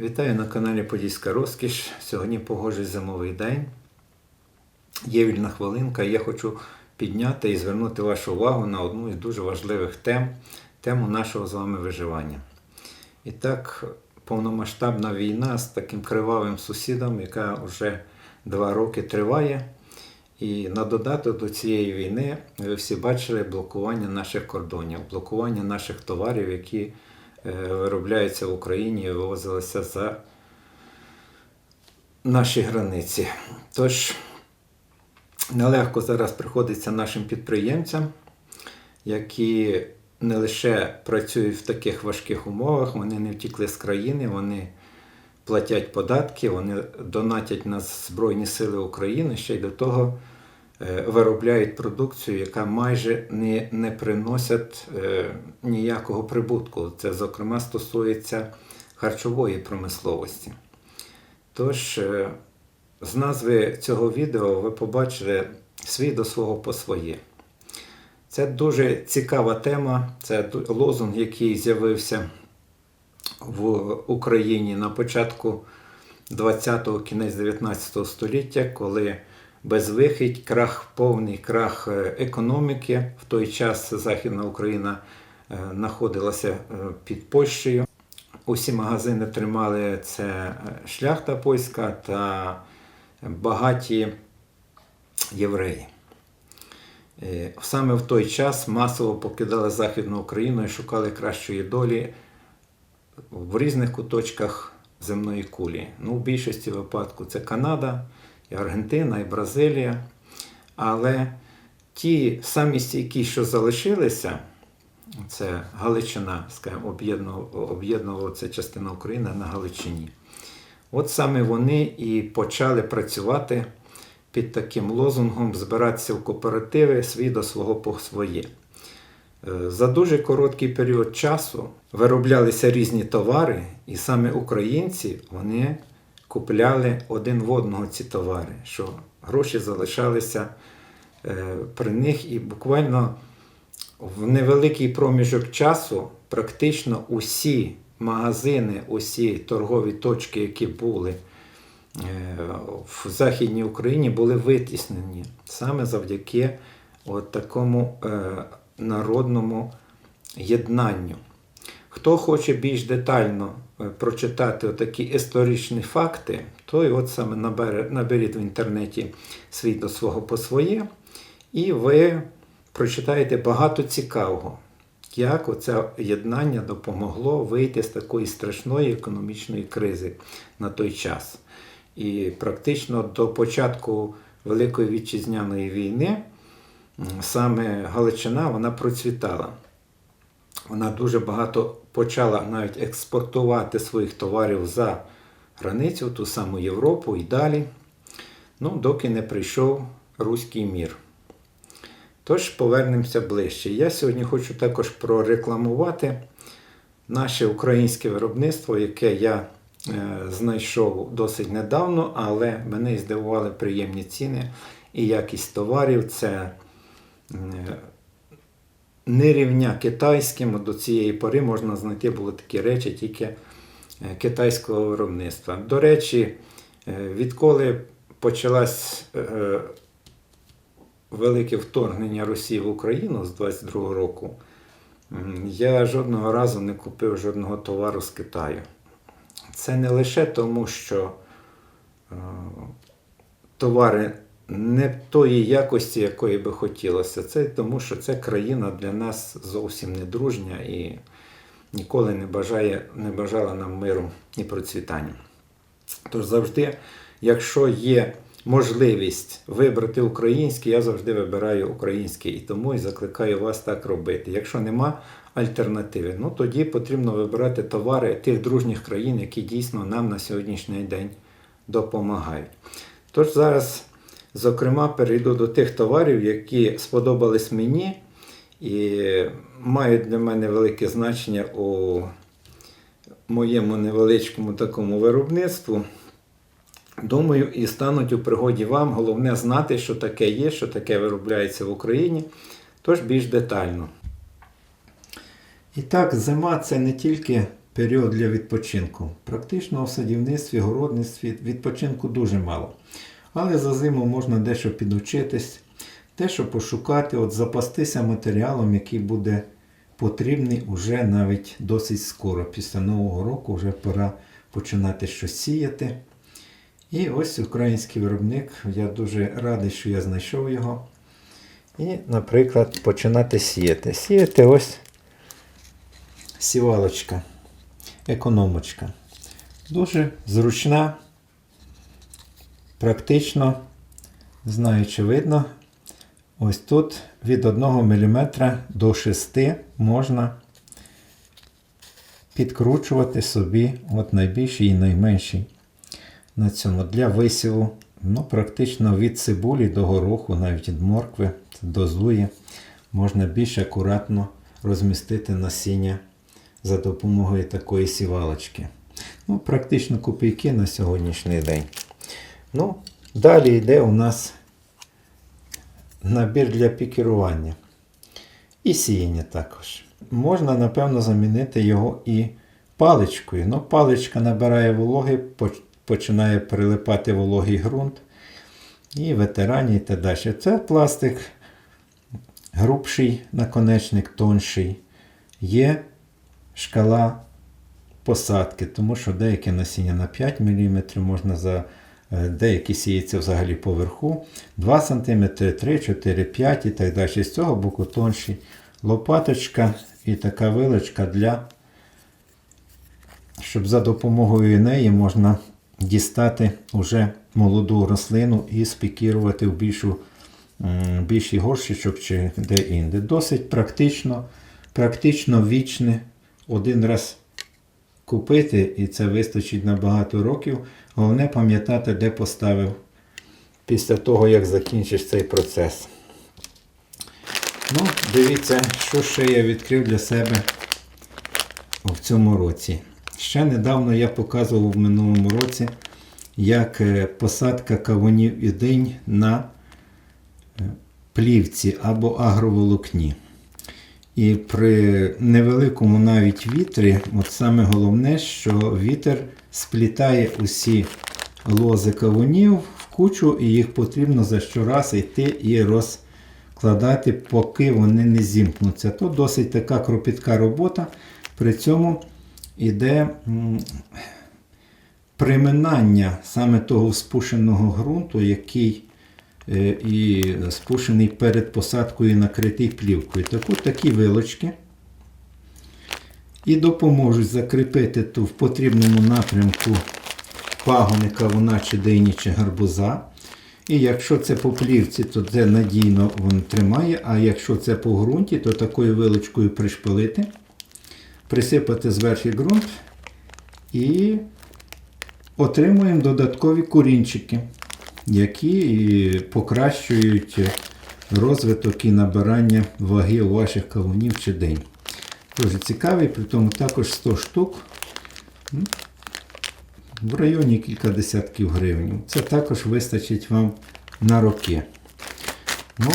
Вітаю на каналі Подільська Розкіш. Сьогодні погожий зимовий день. Є вільна хвилинка. і Я хочу підняти і звернути вашу увагу на одну із дуже важливих тем тему нашого з вами виживання. І так, повномасштабна війна з таким кривавим сусідом, яка вже два роки триває. І на додаток до цієї війни ви всі бачили блокування наших кордонів, блокування наших товарів, які виробляються в Україні і вивозилися за наші границі. Тож нелегко зараз приходиться нашим підприємцям, які не лише працюють в таких важких умовах, вони не втікли з країни, вони платять податки, вони донатять на Збройні Сили України, ще й до того е, виробляють продукцію, яка майже не, не приносить е, ніякого прибутку. Це, зокрема, стосується харчової промисловості. Тож, е, з назви цього відео ви побачили свій до свого по своє. Це дуже цікава тема, це лозунг, який з'явився в Україні на початку 20-го, кінець 19 століття, коли безвихідь, крах, повний крах е, економіки. В той час Західна Україна е, знаходилася е, під Польщею. Усі магазини тримали це шляхта польська та багаті євреї. Саме в той час масово покидали Західну Україну і шукали кращої долі в різних куточках земної кулі. Ну, в більшості випадку це Канада, і Аргентина, і Бразилія. Але ті самі стійкі, що залишилися, це Галичина, об'єднувала об'єднувала це частина України на Галичині. От саме вони і почали працювати під таким лозунгом збиратися в кооперативи свій до свого по своє. Е, За дуже короткий період часу вироблялися різні товари, і саме українці вони купляли один в одного ці товари, що гроші залишалися е, при них, і буквально в невеликий проміжок часу практично усі магазини, усі торгові точки, які були е, в Західній Україні, були витіснені саме завдяки от такому е, народному єднанню. Хто хоче більш детально прочитати такі історичні факти, той от саме наберіть в інтернеті свій до свого по своє, і ви прочитаєте багато цікавого, як оце єднання допомогло вийти з такої страшної економічної кризи на той час. І практично до початку Великої вітчизняної війни саме Галичина вона процвітала. Вона дуже багато почала навіть експортувати своїх товарів за границю, ту саму Європу і далі, ну, доки не прийшов руський мір. Тож повернемося ближче. Я сьогодні хочу також прорекламувати наше українське виробництво, яке я е, знайшов досить недавно, але мене здивували приємні ціни і якість товарів. Це е, не рівня китайським. До цієї пори можна знайти були такі речі тільки е, китайського виробництва. До речі, е, відколи почалась е, велике вторгнення Росії в Україну з 22 року, я жодного разу не купив жодного товару з Китаю. Це не лише тому, що товари не тої якості, якої би хотілося. Це тому, що ця країна для нас зовсім не дружня і ніколи не, бажає, не бажала нам миру і процвітання. Тож завжди, якщо є можливість вибрати українське, я завжди вибираю українське і тому і закликаю вас так робити. Якщо нема альтернативи, ну тоді потрібно вибирати товари тих дружніх країн, які дійсно нам на сьогоднішній день допомагають. Тож зараз, зокрема, перейду до тих товарів, які сподобались мені і мають для мене велике значення у моєму невеличкому такому виробництву. Думаю, і стануть у пригоді вам. Головне знати, що таке є, що таке виробляється в Україні, тож більш детально. І так, зима це не тільки період для відпочинку. Практично в садівництві, городництві відпочинку дуже мало. Але за зиму можна дещо підучитись, дещо пошукати, от запастися матеріалом, який буде потрібний уже навіть досить скоро. Після Нового року вже пора починати щось сіяти. І ось український виробник. Я дуже радий, що я знайшов його. І, наприклад, починати сіяти. Сіяти ось сівалочка, економочка. Дуже зручна, практично, не знаю, чи видно. Ось тут від 1 мм до 6 можна підкручувати собі от найбільший і найменший на цьому для висіву. Ну, практично від цибулі до гороху, навіть від моркви до зуї, можна більш акуратно розмістити насіння за допомогою такої сівалочки. Ну, практично копійки на сьогоднішній день. Ну, далі йде у нас набір для пікірування. І сіяння також. Можна, напевно, замінити його і паличкою. Ну, паличка набирає вологи, починає прилипати вологий ґрунт. І ветерані і так далі. Це пластик грубший наконечник, тонший. Є шкала посадки, тому що деяке насіння на 5 мм можна за деякі сіються взагалі поверху. 2 см, 3, 4, 5 і так далі. З цього боку тонший. Лопаточка і така вилочка для, щоб за допомогою неї можна дістати вже молоду рослину і спікірувати в більшу, більший горщичок чи де-інде. Досить практично, практично вічне. Один раз купити, і це вистачить на багато років. Головне пам'ятати, де поставив після того, як закінчиш цей процес. Ну, дивіться, що ще я відкрив для себе в цьому році. Ще недавно я показував в минулому році, як е, посадка кавунів і динь на е, плівці або агроволокні. І при невеликому навіть вітрі, от саме головне, що вітер сплітає усі лози кавунів в кучу, і їх потрібно за щораз йти і розкладати, поки вони не зімкнуться. То досить така кропітка робота. При цьому іде м, приминання саме того спушеного ґрунту, який і спушений перед посадкою накритий плівкою. Так от такі вилочки і допоможуть закріпити ту в потрібному напрямку пагони кавуна чи дині чи гарбуза. І якщо це по плівці, то це надійно він тримає, а якщо це по ґрунті, то такою вилочкою пришпилити, присипати зверху ґрунт і отримуємо додаткові курінчики, які покращують розвиток і набирання ваги у ваших кавунів чи день. Дуже цікавий, при тому також 100 штук. В районі кілька десятків гривень. Це також вистачить вам на роки. Ну,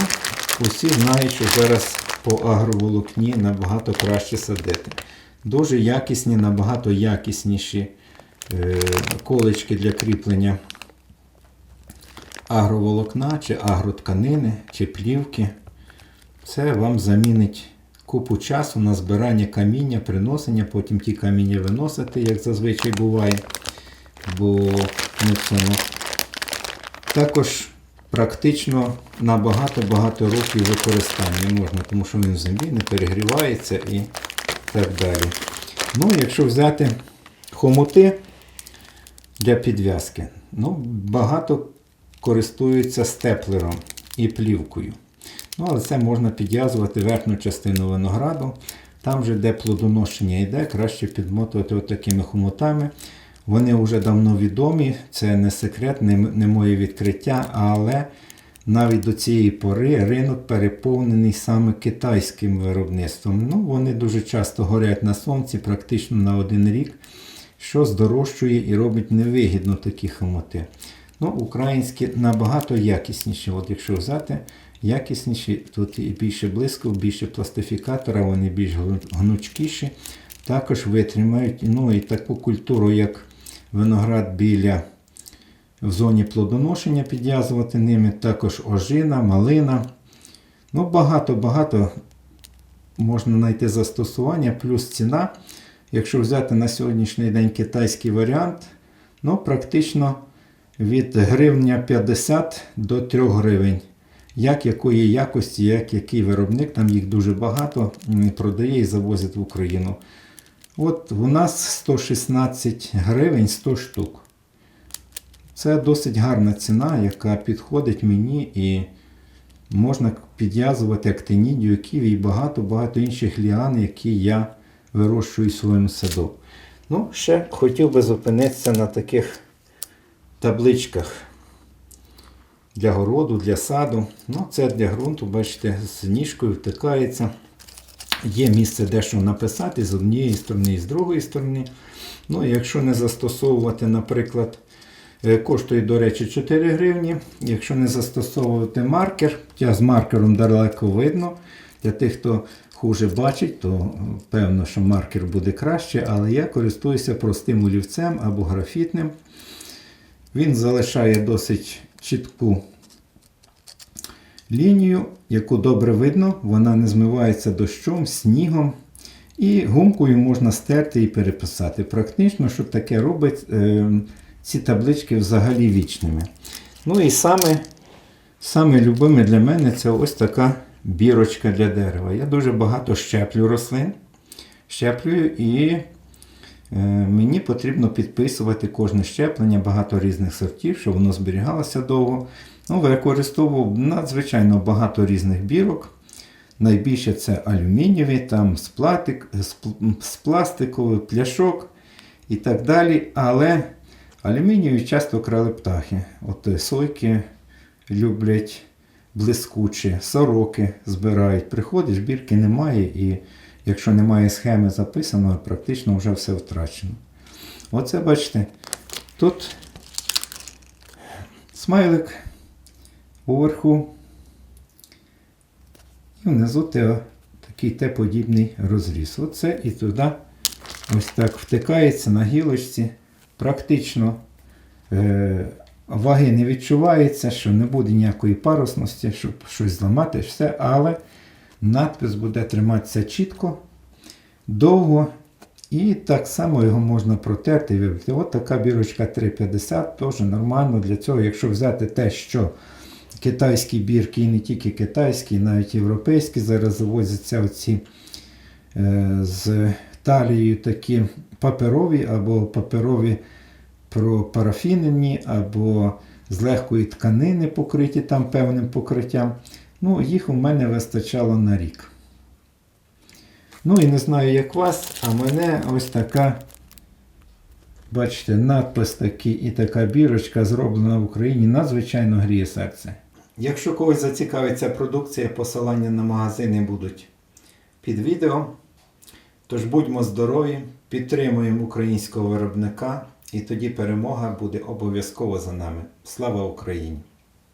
усі знають, що зараз по агроволокні набагато краще садити. Дуже якісні, набагато якісніші е, колечки для кріплення агроволокна, чи агротканини, чи плівки. Це вам замінить купу часу на збирання каміння, приносення, потім ті каміння виносити, як зазвичай буває. Бо не цьому. Також практично на багато-багато років використання можна, тому що він в землі не перегрівається і так далі. Ну, якщо взяти хомути для підв'язки, ну, багато користуються степлером і плівкою. Ну, але це можна підв'язувати верхню частину винограду. Там же, де плодоношення йде, краще підмотувати отакими хомутами. Вони вже давно відомі, це не секрет, не, не моє відкриття, але навіть до цієї пори ринок переповнений саме китайським виробництвом. Ну, вони дуже часто горять на сонці, практично на один рік, що здорожчує і робить невигідно такі хомути. Ну, українські набагато якісніші. От якщо взяти якісніші, тут і більше блиску, більше пластифікатора, вони більш гнучкіші. також витримають. Ну і таку культуру, як виноград біля в зоні плодоношення підв'язувати ними, також ожина, малина. Ну, багато-багато можна знайти застосування, плюс ціна. Якщо взяти на сьогоднішній день китайський варіант, ну, практично від гривня 50 до 3 гривень. Як якої якості, як який виробник, там їх дуже багато продає і завозить в Україну. От у нас 116 гривень 100 штук. Це досить гарна ціна, яка підходить мені і можна підв'язувати актинідію, ківі і багато-багато інших ліан, які я вирощую в своєму саду. Ну, ще хотів би зупинитися на таких табличках для городу, для саду. Ну, це для ґрунту, бачите, з ніжкою втикається. Є місце дещо написати з однієї сторони і з другої сторони. Ну, якщо не застосовувати, наприклад, е, коштує, до речі, 4 гривні. Якщо не застосовувати маркер, хоча з маркером далеко видно. Для тих, хто хуже бачить, то е, певно, що маркер буде краще, але я користуюся простим олівцем або графітним. Він залишає досить чітку лінію, яку добре видно, вона не змивається дощом, снігом. І гумкою можна стерти і переписати. Практично, що таке робить е, ці таблички взагалі вічними. Ну і саме, саме любиме для мене це ось така бірочка для дерева. Я дуже багато щеплю рослин, щеплюю і мені потрібно підписувати кожне щеплення, багато різних сортів, щоб воно зберігалося довго. Ну, використовував надзвичайно багато різних бірок. Найбільше це алюмінієві, там з, платик, пл- з пластиковий, пляшок і так далі. Але алюмінієві часто крали птахи. От е, сойки люблять блискучі, сороки збирають. Приходиш, бірки немає, і якщо немає схеми записаної, практично вже все втрачено. Оце бачите, тут смайлик уверху. І внизу такий Т-подібний розріз. Оце і туди ось так втикається на гілочці. Практично е, ваги не відчувається, що не буде ніякої парусності, щоб щось зламати, все, але надпис буде триматися чітко, довго. І так само його можна протерти і вибити. От така бірочка 3,50, теж нормально для цього, якщо взяти те, що китайські бірки, і не тільки китайські, навіть європейські, зараз завозяться оці е, з талією такі паперові або паперові пропарафінені, або з легкої тканини покриті там певним покриттям. Ну, їх у мене вистачало на рік. Ну і не знаю, як вас, а мене ось така, бачите, надпис такий і така бірочка зроблена в Україні надзвичайно гріє серце. Якщо когось зацікавить ця продукція, посилання на магазини будуть під відео. Тож будьмо здорові, підтримуємо українського виробника, і тоді перемога буде обов'язково за нами. Слава Україні!